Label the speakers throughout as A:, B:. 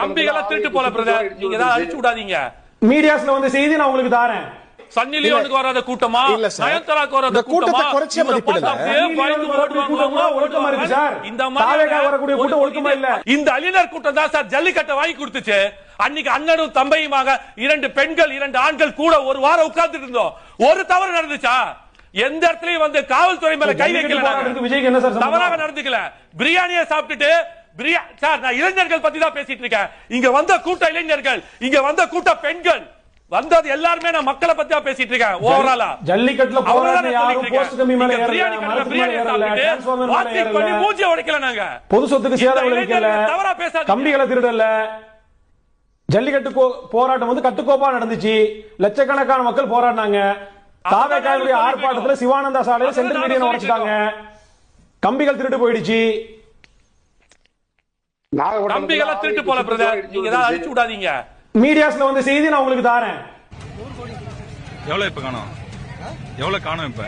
A: தம்பிகளை திருட்டு போல பிரதர் நீங்க ஏதாவது அழிச்சு விடாதீங்க
B: மீடியாஸ்ல வந்து செய்தி நான் உங்களுக்கு தாரேன்.
A: சன்னி லியோனுக்கு வராத கூட்டமா?
C: இல்ல சார்.
A: நயன்தாராக்கு வராத கூட்டமா?
C: குறைச்சே.
A: இந்த மாதிரி. இந்த கூட்டம் தான் ஜல்லிக்கட்டை வாங்கி கொடுத்துச்சு. அன்னைக்கு அண்ணனும் தம்பையுமாக இரண்டு பெண்கள் இரண்டு ஆண்கள் கூட ஒரு வாரம் உட்கார்ந்துட்டு இருந்தோம். ஒரு தவறு நடந்துச்சா? எந்த இடத்துலயும் வந்து காவல்துறை மேல கை வைக்கல? தவறாக நடந்துக்கல. பிரியாணியை சாப்பிட்டுட்டு சார் நான் இளைஞர்கள் பத்தி தான் பேசிட்டு இருக்கேன் இங்க வந்த கூட்ட இளைஞர்கள் இங்க வந்த கூட்ட பெண்கள் வந்தது எல்லாருமே நான் மக்களை பத்தி தான் பேசிட்டு இருக்கேன் ஓவராலா
B: ஜல்லிக்கட்டுல போராட்டம் யாரும் போஸ்ட் கம்பி மேல. ஏறல மரத்து மேல ஏறல டிரான்ஸ்ஃபார்மர் மேல
A: பண்ணி மூஞ்சியை உடைக்கல நாங்க.
B: பொது சொத்துக்கு சேதம் விளைவிக்கல.
A: தவறா பேசாதீங்க.
B: கம்பிகளை திருடல. ஜல்லிக்கட்டு போராட்டம் வந்து கட்டுக்கோப்பா நடந்துச்சு. லட்சக்கணக்கான மக்கள் போராடினாங்க. தாவேக்காவுடைய ஆர்ப்பாட்டத்துல சிவானந்தா சாலையில சென்ட்ரல்
A: சொல்லிட்டு
B: உடைச்சிட்டாங்க. கம்பிகள் திருட்டு போயிடுச்சு.
A: தம்பிகளை திருட்டு போல பிரதர் நீங்க ஏதாவது அழிச்சு விடாதீங்க.
B: மீடியாஸ்ல வந்து செய்தி நான் உங்களுக்கு தாரேன்.
D: எவ்வளவு இப்ப காணோம்? எவ்வளவு காணோம் இப்ப?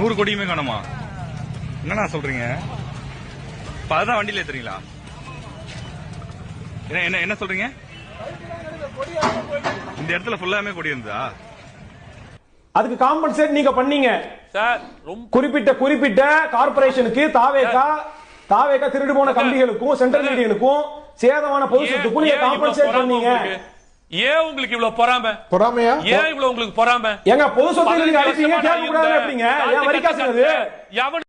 D: நூறு கோடியுமே காணுமா? என்னண்ணா சொல்றீங்க? இப்ப அதுதான் வண்டியில ஏத்துறீங்களா? என்ன என்ன என்ன சொல்றீங்க? இந்த இடத்துல ஃபுல்லாமே கொடி இருந்தா
B: அதுக்கு காம்பன்சேட் நீங்க பண்ணீங்க.
A: சார்
B: குறிப்பிட்ட குறிப்பிட்ட கார்பரேஷனுக்கு தாவேகா தாவேகா திருடு போன கம்பிகளுக்கும் சென்ட்ரல் மீடியனுக்கும் சேதமான பொது சொத்துக்கும் நீங்க காம்பன்சேட் பண்ணீங்க?
A: ஏன் உங்களுக்கு இவ்வளவு பொறாமை?
C: பொறாமையா?
A: ஏன் இவ்வளவு உங்களுக்கு பொறாமை?
B: ஏங்க பொது சொத்து நீங்க
A: வருஷமா
B: கேட்க கூடாது. அப்படிங்க ஏன் வரி காசு அது?
A: எவன்